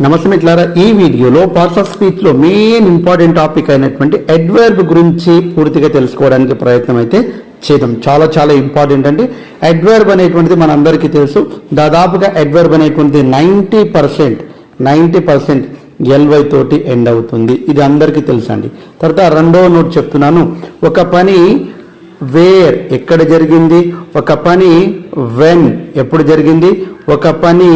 నమస్తే మిట్లారా ఈ వీడియోలో పార్ట్స్ ఆఫ్ స్పీచ్లో మెయిన్ ఇంపార్టెంట్ టాపిక్ అయినటువంటి అడ్వర్బ్ గురించి పూర్తిగా తెలుసుకోవడానికి ప్రయత్నం అయితే చేద్దాం. చాలా చాలా ఇంపార్టెంట్ అండి. అడ్వర్బ్ అనేటువంటిది మనందరికీ తెలుసు. దాదాపుగా అడ్వర్బ్ అనేటువంటిది ninety percent ninety percent L Y తోటి ఎండ్ అవుతుంది. ఇది అందరికీ తెలుసండి. తర్వాత రెండో నోట్ చెప్తున్నాను. ఒక పని వేర్ ఎక్కడ జరిగింది? ఒక పని వెన్ ఎప్పుడు జరిగింది? ఒక పని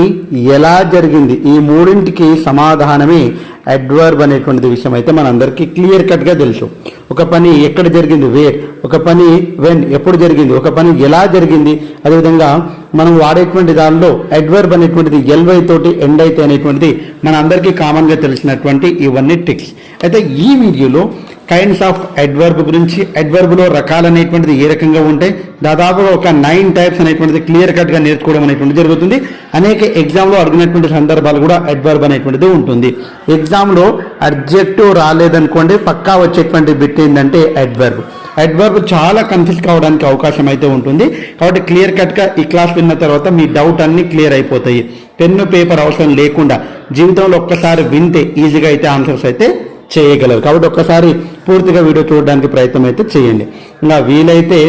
ఎలా జరిగింది? ఈ మూడింటికి సమాధానమే అడ్వర్బ్ అనేటువంటి విషయం. అయితే మనందరికీ క్లియర్ కట్గా తెలుసు. ఒక పని ఎక్కడ జరిగింది? వేర్. ఒక పని వెన్ ఎప్పుడు జరిగింది? ఒక పని ఎలా జరిగింది? అదేవిధంగా మనం వాడేటువంటి దానిలో అడ్వర్బ్ అనేటువంటిది ఎల్వై తోటి ఎండ్ అయితే అనేటువంటిది మన అందరికీ కామన్గా తెలిసినటువంటి ఇవన్నీ టిక్స్ అయితే ఈ వీడియోలో కైండ్స్ ఆఫ్ అడ్వర్బ్ గురించి అడ్వర్బ్లో రకాలు అనేటువంటిది ఏ రకంగా ఉంటాయి దాదాపుగా ఒక నైన్ టైప్స్ అనేటువంటిది క్లియర్ కట్గా నేర్చుకోవడం అనేటువంటిది జరుగుతుంది. అనేక ఎగ్జామ్లో అడిగినటువంటి సందర్భాలు కూడా అడ్వర్బ్ అనేటువంటిది ఉంటుంది. ఎగ్జామ్లో అడ్జెక్టివ్ రాలేదనుకోండి పక్కా వచ్చేటువంటి బిట్ ఏంటంటే అడ్వర్బ్ అడ్వర్బ్ చాలా కన్ఫ్యూజ్ కావడానికి అవకాశం అయితే ఉంటుంది. కాబట్టి క్లియర్ కట్గా ఈ క్లాస్ విన్న తర్వాత మీ డౌట్ అన్నీ క్లియర్ అయిపోతాయి. పెన్ను పేపర్ అవసరం లేకుండా జీవితంలో ఒక్కసారి వింటే ఈజీగా అయితే ఆన్సర్స్ అయితే చేయగలరు. కాబట్టి ఒక్కసారి పూర్తిగా వీడియో చూడడానికి ప్రయత్నం అయితే చేయండి. ఇంకా వీలైతే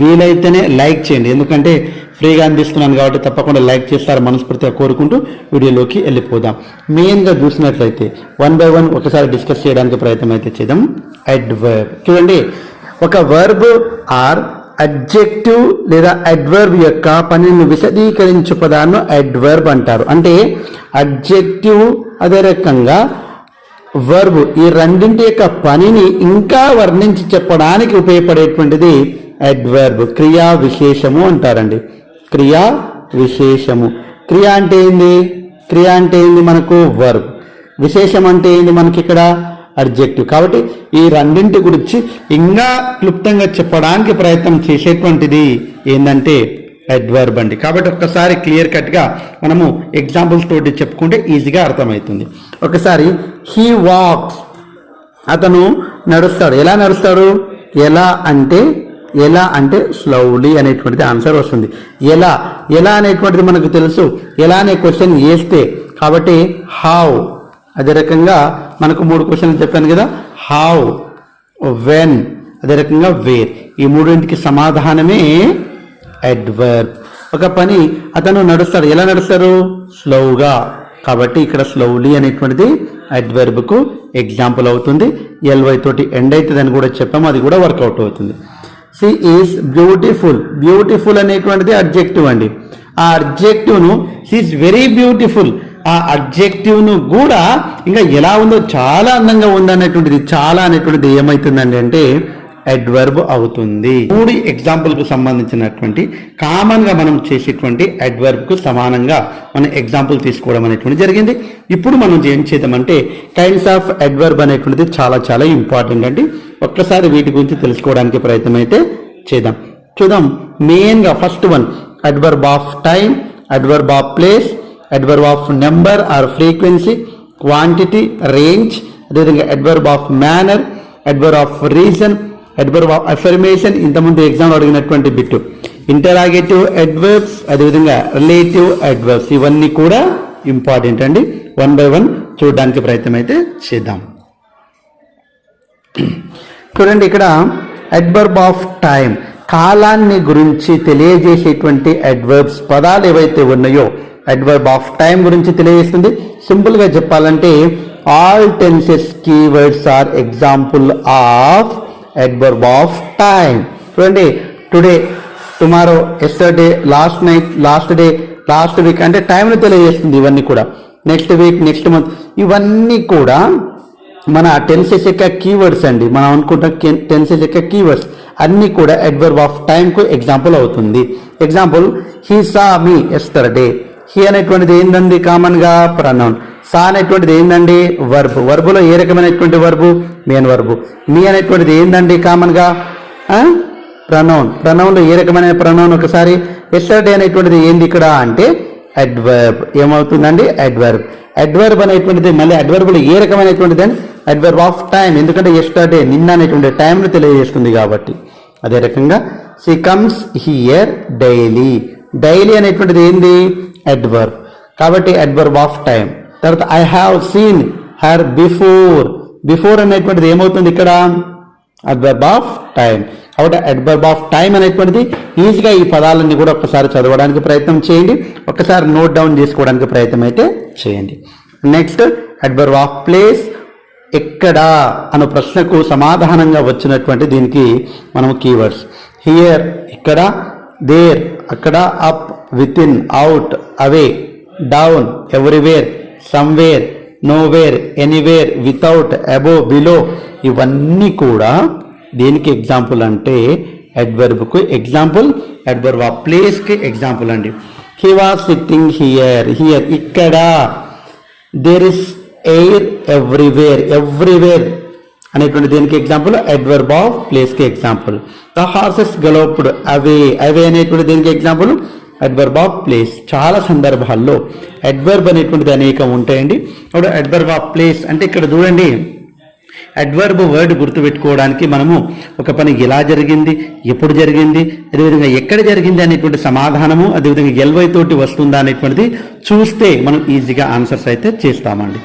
వీలైతేనే లైక్ చేయండి. ఎందుకంటే ఫ్రీగా అందిస్తున్నాను కాబట్టి తప్పకుండా లైక్ చేస్తారు మనస్ఫూర్తిగా కోరుకుంటూ వీడియోలోకి వెళ్ళిపోదాం. మెయిన్గా చూసినట్లయితే వన్ బై వన్ ఒకసారి డిస్కస్ చేయడానికి ప్రయత్నం అయితే చేద్దాం అడ్వర్బ్ చూడండి ఒక వర్బ్ ఆర్ అడ్జెక్టివ్ లేదా అడ్వర్బ్ యొక్క పనిని విశదీకరించు పదాన్ని అడ్వర్బ్ అంటారు. అంటే అడ్జెక్టివ్ అదే రకంగా వర్బ్ ఈ రెండింటి యొక్క పనిని ఇంకా వర్ణించి చెప్పడానికి ఉపయోగపడేటువంటిది అడ్వర్బ్ క్రియా విశేషము అంటారండి. క్రియా విశేషము. క్రియ అంటే ఏంది? క్రియ అంటే ఏంది మనకు? వర్బ్ విశేషం అంటే ఏంది మనకి ఇక్కడ? అడ్జెక్టివ్ కాబట్టి ఈ రెండింటి గురించి ఇంకా క్లుప్తంగా చెప్పడానికి ప్రయత్నం చేసేటువంటిది ఏంటంటే ఎడ్వర్బ్ అండి కాబట్టి ఒక్కసారి క్లియర్ కట్గా మనము ఎగ్జాంపుల్స్ తోటి చెప్పుకుంటే ఈజీగా అర్థమవుతుంది. ఒకసారి హీ వాక్స్ అతను నడుస్తాడు. ఎలా నడుస్తాడు? ఎలా అంటే ఎలా అంటే స్లౌలీ అనేటువంటిది ఆన్సర్ వస్తుంది. ఎలా ఎలా అనేటువంటిది మనకు తెలుసు. ఎలా అనే క్వశ్చన్ వేస్తే కాబట్టి హౌ అదే రకంగా మనకు మూడు క్వశ్చన్లు చెప్పాను కదా. హౌ వెన్ అదే రకంగా వేర్ ఈ మూడింటికి సమాధానమే అడ్వర్బ్ ఒక పని అతను నడుస్తాడు. ఎలా నడుస్తారు స్లోగా కాబట్టి ఇక్కడ స్లోలీ అనేటువంటిది అడ్వర్బ్కు ఎగ్జాంపుల్ అవుతుంది. ఎల్వై తోటి ఎండ్ అవుతుందని కూడా చెప్పాము. అది కూడా వర్కౌట్ అవుతుంది. సి ఈస్ బ్యూటిఫుల్ బ్యూటిఫుల్ అనేటువంటిది అడ్జెక్టివ్ అండి. ఆ అడ్జెక్టివ్ను ఈజ్ వెరీ బ్యూటిఫుల్ ఆ అడ్జెక్టివ్ను కూడా ఇంకా ఎలా ఉందో చాలా అందంగా ఉందనేటువంటిది చాలా అనేటువంటిది ఏమవుతుందండి అంటే అడ్వర్బ్ అవుతుంది. మూడు ఎగ్జాంపుల్కు సంబంధించినటువంటి కామన్గా మనం చేసేటువంటి అడ్వర్బ్కు సమానంగా మనం ఎగ్జాంపుల్ తీసుకోవడం అనేటువంటి జరిగింది. ఇప్పుడు మనం ఏం చేద్దామంటే కైండ్స్ ఆఫ్ అడ్వర్బ్ అనేటువంటిది చాలా చాలా ఇంపార్టెంట్ అండి. ఒక్కసారి వీటి గురించి తెలుసుకోవడానికి ప్రయత్నం అయితే చేద్దాం. చూద్దాం. మెయిన్గా first one adverb of time adverb of place adverb of number or frequency quantity range అదేవిధంగా adverb of manner adverb of reason adverb of affirmation ఇంతకుముందు ఎగ్జామ్ అడిగినటువంటి బిట్టు. ఇంటరాగేటివ్ అడ్వర్బ్స్ అదేవిధంగా రిలేటివ్ అడ్వర్బ్స్ ఇవన్నీ కూడా ఇంపార్టెంట్ అండి. One by one చూడడానికి ప్రయత్నం అయితే చేద్దాం. చూడండి ఇక్కడ అడ్వర్బ్ ఆఫ్ టైం కాలాన్ని గురించి తెలియజేసేటువంటి అడ్వర్బ్స్ పదాలు ఏవైతే ఉన్నాయో అడ్వర్బ్ ఆఫ్ టైం గురించి తెలియజేస్తుంది. సింపుల్గా చెప్పాలంటే all tenses keywords are example of adverb of time చూడండి today tomorrow yesterday last night last day last week అంటే టైంను తెలియజేస్తుంది ఇవన్నీ కూడా. నెక్స్ట్ వీక్ నెక్స్ట్ మంత్ ఇవన్నీ కూడా మన టెన్సెస్ యొక్క కీవర్డ్స్ అండి. మనం అనుకుంటాం టెన్సెస్ యొక్క కీవర్డ్స్ అన్నీ కూడా అడ్వర్బ్ ఆఫ్ టైంకు ఎగ్జాంపుల్ అవుతుంది. Example he saw me yesterday he అనేటువంటిది ఏందండి? కామన్గా ప్రనౌన్ సా అనేటువంటిది ఏందండి? వర్బ్. వర్బులో ఏ రకమైనటువంటి వర్బు? Main verb. మీ అనేటువంటిది ఏందండి కామన్గా? ప్రనౌన్. ప్రనౌన్లో ఏ రకమైన ప్రనౌన్ ఒకసారి? ఎస్టర్డే అనేటువంటిది ఏంది ఇక్కడ అంటే అడ్వర్బ్. ఏమవుతుందండి? అడ్వర్బ్. అడ్వర్బ్ అనేటువంటిది మళ్ళీ అడ్వర్బ్లో ఏ రకమైనటువంటిది అండి అడ్వర్బ్ ఆఫ్ టైం ఎందుకంటే ఎస్టర్డే నిన్న అనేటువంటి టైంను తెలియజేస్తుంది కాబట్టి. అదే రకంగా she comes here daily. Daily అనేటువంటిది ఏంది? అడ్వర్బ్. కాబట్టి అడ్వర్బ్ ఆఫ్ టైం తర్వాత I have seen her before before అనేటువంటిది ఏమవుతుంది ఇక్కడ? అడ్వర్బ్ ఆఫ్ టైం కాబట్టి అడ్వర్బ్ ఆఫ్ టైం అనేటువంటిది ఈజీగా ఈ పదాలన్నీ కూడా ఒక్కసారి చదవడానికి ప్రయత్నం చేయండి. ఒక్కసారి నోట్ డౌన్ చేసుకోవడానికి ప్రయత్నం అయితే చేయండి. నెక్స్ట్ అడ్వర్బ్ ఆఫ్ ప్లేస్ ఎక్కడ అన్న ప్రశ్నకు సమాధానంగా వచ్చినటువంటి దీనికి మనం కీవర్డ్స్ హియర్ ఇక్కడ దేర్ అక్కడ up with in out away down everywhere somewhere nowhere anywhere without above below ఇవన్నీ కూడా దేనికి ఎగ్జాంపుల్ అంటే అడ్వర్బ్కు ఎగ్జాంపుల్ అడ్వర్బ్ ఆ ప్లేస్కి ఎగ్జాంపుల్ అండి. He was sitting here here ఇక్కడ. There is air everywhere everywhere అనేటువంటి దేనికి ఎగ్జాంపుల్ అడ్వర్బ్ ఆఫ్ ప్లేస్కి example the horses galloped away away అనేటువంటి దేనికి ఎగ్జాంపుల్ అడ్వర్బ్ ఆఫ్ ప్లేస్ చాలా సందర్భాల్లో అడ్వర్బ్ అనేటువంటిది అనేకం ఉంటాయండి. అప్పుడు అడ్వర్బ్ ఆఫ్ ప్లేస్ అంటే ఇక్కడ చూడండి. అడ్వర్బ్ వర్డ్ గుర్తుపెట్టుకోవడానికి మనము ఒక పని ఎలా జరిగింది? ఎప్పుడు జరిగింది? అదేవిధంగా ఎక్కడ జరిగింది అనేటువంటి సమాధానము అదేవిధంగా ఎల్వై తోటి వస్తుందా అనేటువంటిది చూస్తే మనం ఈజీగా ఆన్సర్స్ అయితే చేస్తామండి.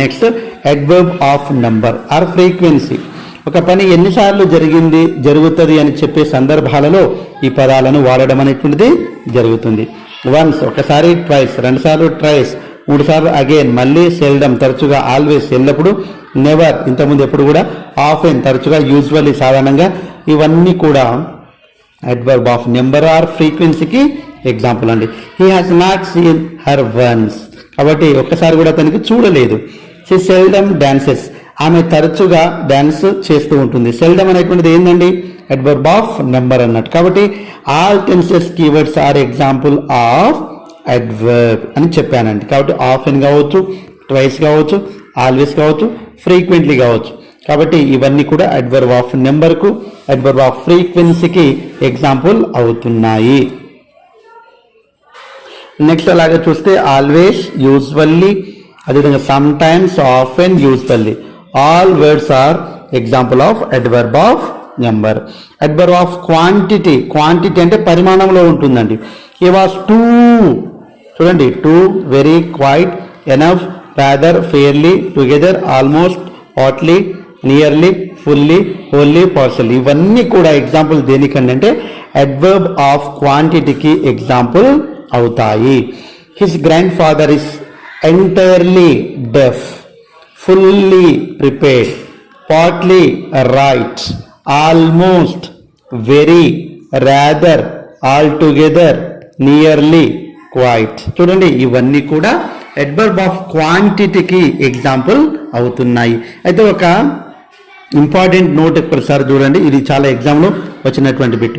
Next adverb of number or frequency ఒక పని ఎన్నిసార్లు జరిగింది జరుగుతుంది అని చెప్పే సందర్భాలలో ఈ పదాలను వాడడం అనేటువంటిది జరుగుతుంది. వన్స్ ఒకసారి ట్రైస్ రెండుసార్లు ట్రైస్ మూడు సార్లు అగైన్ మళ్ళీ సెల్డమ్ తరచుగా ఆల్వేస్ ఎల్లప్పుడు నెవర్ ఇంతకుముందు ఎప్పుడు కూడా ఆఫ్ ఎన్ తరచుగా యూజువల్లీ సాధారణంగా ఇవన్నీ కూడా అడ్వర్బ్ ఆఫ్ నెంబర్ ఆర్ ఫ్రీక్వెన్సీకి ఎగ్జాంపుల్ అండి. He has not seen her once కాబట్టి ఒక్కసారి కూడా తనకి చూడలేదు. షీ సెల్డమ్ డాన్సెస్ ఆమె తరచుగా డ్యాన్స్ చేస్తూ ఉంటుంది. సెల్డమ్ అనేటువంటిది ఏంటండి అడ్వర్బ్ ఆఫ్ నెంబర్ అన్నట్టు. కాబట్టి all tenses keywords are example of adverb అని చెప్పానండి. కాబట్టి ఆఫెన్ కావచ్చు ట్వైస్ కావచ్చు ఆల్వేస్ కావచ్చు ఫ్రీక్వెంట్లీ కావచ్చు. కాబట్టి ఇవన్నీ కూడా అడ్వర్బ్ ఆఫ్ నెంబర్కు అడ్వర్బ్ ఆఫ్ ఫ్రీక్వెన్సీకి ఎగ్జాంపుల్ అవుతున్నాయి. నెక్స్ట్ అలాగే చూస్తే ఆల్వేస్ యూజువల్లీ అదేవిధంగా sometimes often usually all words are example of adverb of number adverb of quantity quantity అంటే పరిమాణంలో ఉంటుందండి. ఈ వాస్ టూ చూడండి too very quite enough rather fairly together almost hardly nearly fully wholly partial ఇవన్నీ కూడా example దేనికండి అంటే adverb of క్వాంటిటీకి ఎగ్జాంపుల్ అవుతాయి. His grandfather is entirely deaf fully prepared partly right almost very rather all together nearly quite చూడండి ఇవన్నీ కూడా ఎడ్బర్బ్ of క్వాంటిటీకి ఎగ్జాంపుల్ అవుతున్నాయి. అయితే ఒక ఇంపార్టెంట్ నోట్ ఒకసారి చూడండి ఇది చాలా ఎగ్జామ్లో వచ్చినటువంటి బిట్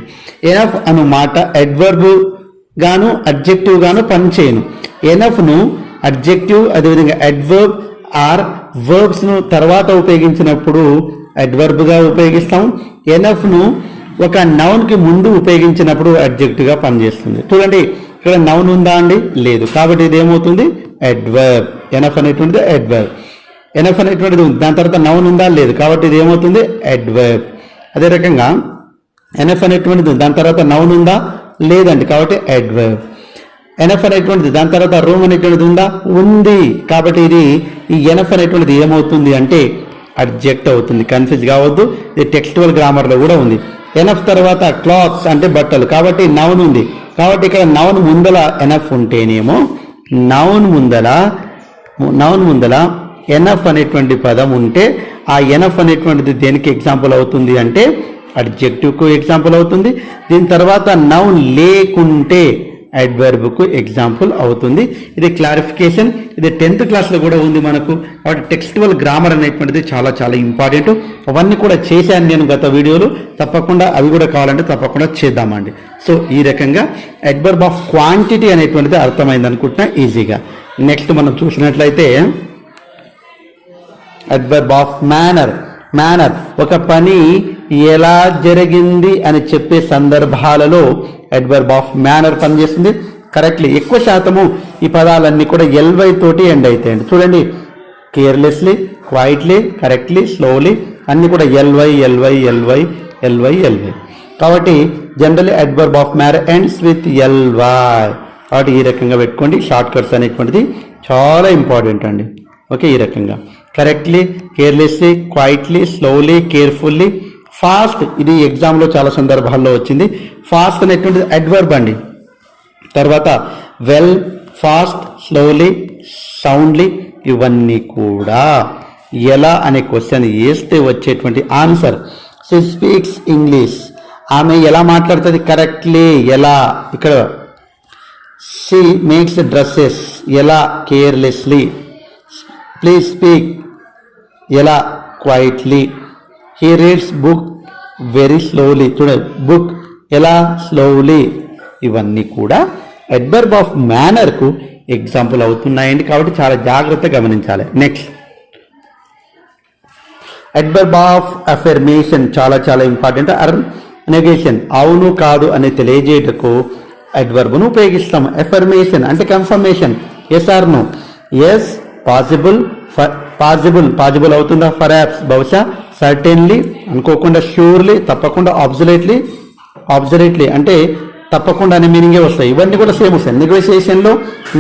ఎనఫ్ అను మాట అడ్వర్బ్ గాను అడ్జెక్టివ్ గాను పనిచేయను. ఎనఫ్ను అడ్జెక్టివ్ అదేవిధంగా అడ్వర్బ్ ఆర్ వర్బ్స్ను తర్వాత ఉపయోగించినప్పుడు అడ్వర్బ్గా ఉపయోగిస్తాం. ఎన్ఎఫ్ను ఒక నౌన్కి ముందు ఉపయోగించినప్పుడు అడ్జెక్ట్గా పనిచేస్తుంది. చూడండి ఇక్కడ నౌన్ ఉందా అండి? లేదు. కాబట్టి ఇది ఏమవుతుంది? అడ్వర్బ్ ఎనఫ్ అనేటువంటిది అడ్వర్బ్ ఎనఫ్ అనేటువంటిది ఉంది. దాని తర్వాత నౌన్ ఉందా? లేదు. కాబట్టి ఇది ఏమవుతుంది? అడ్వర్బ్ అదే రకంగా ఎనఫ్ అనేటువంటిది దాని తర్వాత నౌన్ ఉందా? లేదండి. కాబట్టి అడ్వర్బ్ ఎనఫ్ అనేటువంటిది దాని తర్వాత రూమ్ అనేటువంటిది ఉందా? ఉంది. కాబట్టి ఇది ఈ ఎనఫ్ అనేటువంటిది ఏమవుతుంది అంటే అడ్జెక్ట్ అవుతుంది కన్ఫ్యూజ్ కావద్దు. ఇది టెక్స్టువల్ గ్రామర్లో కూడా ఉంది. ఎనఫ్ తర్వాత క్లాత్స్ అంటే బట్టలు. కాబట్టి నౌన్ ఉంది. కాబట్టి ఇక్కడ నౌన్ ముందల ఎనఫ్ ఉంటేనేమో నౌన్ ముందల నౌన్ ముందల ఎనఫ్ అనేటువంటి పదం ఉంటే ఆ ఎనఫ్ అనేటువంటిది దేనికి ఎగ్జాంపుల్ అవుతుంది అంటే అడ్జెక్టివ్కు ఎగ్జాంపుల్ అవుతుంది. దీని తర్వాత నౌన్ లేకుంటే అడ్వర్బ్కు ఎగ్జాంపుల్ అవుతుంది. ఇది క్లారిఫికేషన్ ఇది టెన్త్ క్లాస్లో కూడా ఉంది మనకు. కాబట్టి టెక్స్టువల్ గ్రామర్ అనేటువంటిది చాలా చాలా ఇంపార్టెంట్ అవన్నీ కూడా చేశాను నేను గత వీడియోలు. తప్పకుండా అవి కూడా కావాలంటే తప్పకుండా చేద్దామండి. సో ఈ రకంగా అడ్వర్బ్ ఆఫ్ క్వాంటిటీ అనేటువంటిది అర్థమైంది అనుకుంటున్నా ఈజీగా. నెక్స్ట్ మనం చూసినట్లయితే అడ్వర్బ్ ఆఫ్ మేనర్ మేనర్ ఒక పని ఎలా జరిగింది అని చెప్పే సందర్భాలలో అడ్వర్బ్ ఆఫ్ మేనర్ పనిచేస్తుంది. కరెక్ట్లీ ఎక్కువ శాతము ఈ పదాలన్నీ కూడా ఎల్వై తోటి ఎండ్ అవుతాయండి చూడండి కేర్లెస్లీ క్వైట్లీ కరెక్ట్లీ స్లోలీ అన్ని కూడా L Y L Y L Y L Y L Y కాబట్టి generally adverb of manner ends with L Y కాబట్టి ఈ రకంగా పెట్టుకోండి. షార్ట్ కట్స్ అనేటువంటిది చాలా ఇంపార్టెంట్ అండి. ఓకే ఈ రకంగా. Correctly carelessly quietly slowly carefully fast ఇది ఎగ్జామ్లో చాలా సందర్భాల్లో వచ్చింది. ఫాస్ట్ అనేటువంటిది అడ్వర్బ్ అండి. తర్వాత వెల్ ఫాస్ట్ స్లోలీ సౌండ్లీ ఇవన్నీ కూడా ఎలా అనే క్వశ్చన్ వేస్తే వచ్చేటువంటి ఆన్సర్ సి స్పీక్స్ ఇంగ్లీష్ ఆమె ఎలా మాట్లాడుతుంది? కరెక్ట్లీ ఎలా? ఇక్కడ షీ మేక్స్ డ్రెస్సెస్ ఎలా? కేర్లెస్లీ ప్లీజ్ స్పీక్ ఎలా? Quietly he reads book very slowly చూడండి బుక్ ఎలా? స్లోలీ ఇవన్నీ కూడా అడ్బర్బ్ ఆఫ్ మేనర్కు ఎగ్జాంపుల్ అవుతున్నాయండి. కాబట్టి చాలా జాగ్రత్తగా గమనించాలి. నెక్స్ట్ అడ్బర్బ్ ఆఫ్ అఫర్మేషన్ చాలా చాలా ఇంపార్టెంట్ అర్ నెగేషన్ అవును కాదు అని తెలియజేయటకు అడ్వర్బ్ను ఉపయోగిస్తాం అఫర్మేషన్ అంటే confirmation yes or no yes possible possible possible అవుతుందా ఫర్ యాప్స్? బహుశా సర్టెన్లీ అనుకోకుండా ష్యూర్లీ తప్పకుండా ఆబ్జులేట్లీ ఆబ్జర్వేట్లీ అంటే తప్పకుండా అనే మీనింగే వస్తాయి. ఇవన్నీ కూడా సేమ్ వస్తాయి. నెగోషియేషన్లో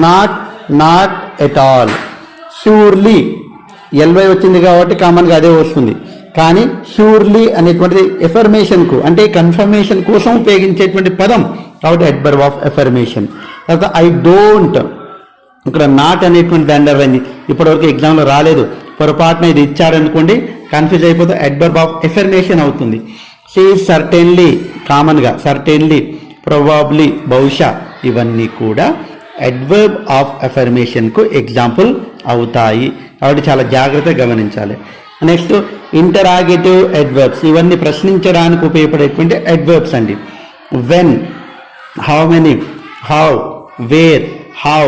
not not at all. Surely L Y వచ్చింది కాబట్టి కామన్గా అదే వస్తుంది. కానీ ష్యూర్లీ అనేటువంటిది ఎఫర్మేషన్కు అంటే కన్ఫర్మేషన్ కోసం ఉపయోగించేటువంటి పదం కాబట్టి అడ్బర్వ్ ఆఫ్ ఎఫర్మేషన్ తర్వాత ఐ డోంట్ ఇక్కడ నాట్ అనేటువంటి దాని అయింది. ఇప్పటివరకు ఎగ్జామ్లో రాలేదు. పొరపాటున ఇది ఇచ్చారనుకోండి కన్ఫ్యూజ్ అయిపోతే అడ్బర్బ్ ఆఫ్ ఎఫర్మేషన్ అవుతుంది. సీ సర్టెన్లీ కామన్గా సర్టెన్లీ ప్రొబాబ్లీ బహుశా ఇవన్నీ కూడా అడ్వర్బ్ ఆఫ్ అఫర్మేషన్కు ఎగ్జాంపుల్ అవుతాయి. కాబట్టి చాలా జాగ్రత్తగా గమనించాలి. నెక్స్ట్ ఇంటరాగేటివ్ అడ్వర్బ్స్ ఇవన్నీ ప్రశ్నించడానికి ఉపయోగపడేటువంటి అడ్వర్బ్స్ అండి. When how many how where how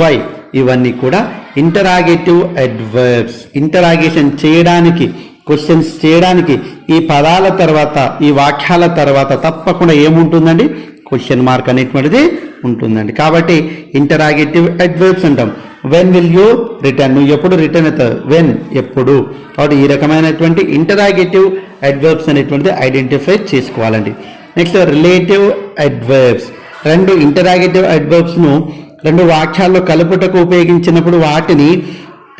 why ఇవన్నీ కూడా ఇంటరాగేటివ్ అడ్వర్బ్స్. ఇంటరాగేషన్ చేయడానికి క్వశ్చన్స్ చేయడానికి ఈ పదాల తర్వాత ఈ వాక్యాల తర్వాత తప్పకుండా ఏముంటుందండి? క్వశ్చన్ మార్క్ అనేటువంటిది ఉంటుందండి. కాబట్టి ఇంటరాగేటివ్ అడ్వర్బ్స్ అంటాం. వెన్ విల్ యూ రిటర్న్ నువ్వు ఎప్పుడు రిటర్న్ అవుతావు? వెన్ ఎప్పుడు? కాబట్టి ఈ రకమైనటువంటి ఇంటరాగేటివ్ అడ్వర్బ్స్ అనేటువంటిది ఐడెంటిఫై చేసుకోవాలండి. Next relative adverbs. రెండు ఇంటరాగేటివ్ అడ్వర్బ్స్ను రెండు వాక్యాల్లో కలుపుటకు ఉపయోగించినప్పుడు వాటిని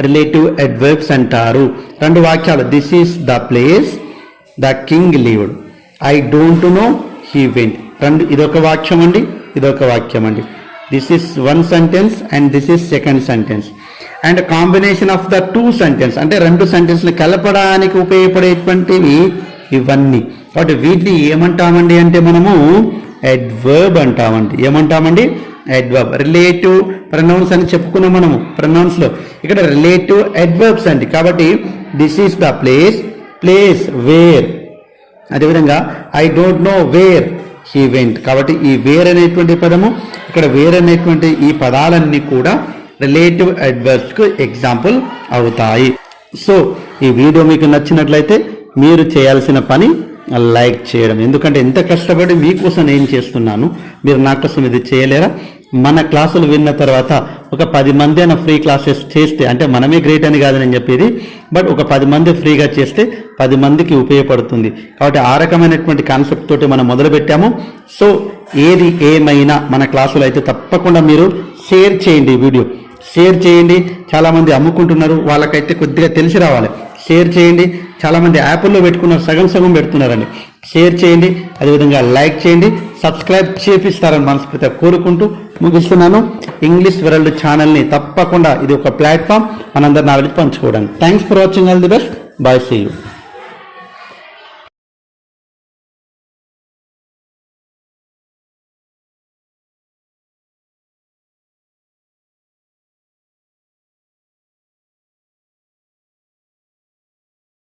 రిలేటివ్ అడ్వర్బ్స్ అంటారు. రెండు వాక్యాలు this is the place the king lived I don't know he went రెండు ఇదొక వాక్యం అండి ఇదొక వాక్యం అండి. This is one sentence and this is second sentence and combination of the two sentence అంటే రెండు సెంటెన్స్ని కలపడానికి ఉపయోగపడేటువంటివి ఇవన్నీ. కాబట్టి వీటిని ఏమంటామండి అంటే మనము అడ్వర్బ్ అంటామండి. ఏమంటామండి? అడ్వర్బ్ రిలేటివ్ ప్రనౌన్స్ అని చెప్పుకున్నాం మనము ప్రనౌన్స్లో ఇక్కడ రిలేటివ్ అడ్వర్బ్స్ అండి. కాబట్టి this is the place place where అదేవిధంగా I don't know where he went కాబట్టి ఈ వేర్ అనేటువంటి పదము ఇక్కడ వేర్ అనేటువంటి ఈ పదాలన్నీ కూడా రిలేటివ్ అడ్వర్బ్స్కు ఎగ్జాంపుల్ అవుతాయి. సో ఈ వీడియో మీకు నచ్చినట్లయితే మీరు చేయాల్సిన పని లైక్ చేయడం. ఎందుకంటే ఎంత కష్టపడి మీకోసం నేను చేస్తున్నాను మీరు నా కోసం ఇది చేయలేరా? మన క్లాసులు విన్న తర్వాత ఒక పది మంది అయినా ఫ్రీ క్లాసెస్ చేస్తే అంటే మనమే గ్రేట్ అని కాదు నేను చెప్పేది బట్ ఒక పది మంది ఫ్రీగా చేస్తే పది మందికి ఉపయోగపడుతుంది. కాబట్టి ఆ రకమైనటువంటి కాన్సెప్ట్ తోటి మనం మొదలుపెట్టాము. సో ఏది ఏమైనా మన క్లాసులు అయితే తప్పకుండా మీరు షేర్ చేయండి వీడియో. షేర్ చేయండి. చాలామంది అమ్ముకుంటున్నారు. వాళ్ళకైతే కొద్దిగా తెలిసి రావాలి. షేర్ చేయండి. చాలామంది యాప్ల్లో పెట్టుకున్నారు సగం సగం పెడుతున్నారండి. షేర్ చేయండి. అదేవిధంగా లైక్ చేయండి. సబ్స్క్రైబ్ చేపిస్తారని మనస్ఫూర్తిగా కోరుకుంటూ ముగిస్తున్నాను. ఇంగ్లీష్ వరల్డ్ ఛానల్ని తప్పకుండా ఇది ఒక ప్లాట్ఫామ్ మనందరి నాలెడ్జ్ పంచుకోవడానికి. Thanks for watching all the best bye see you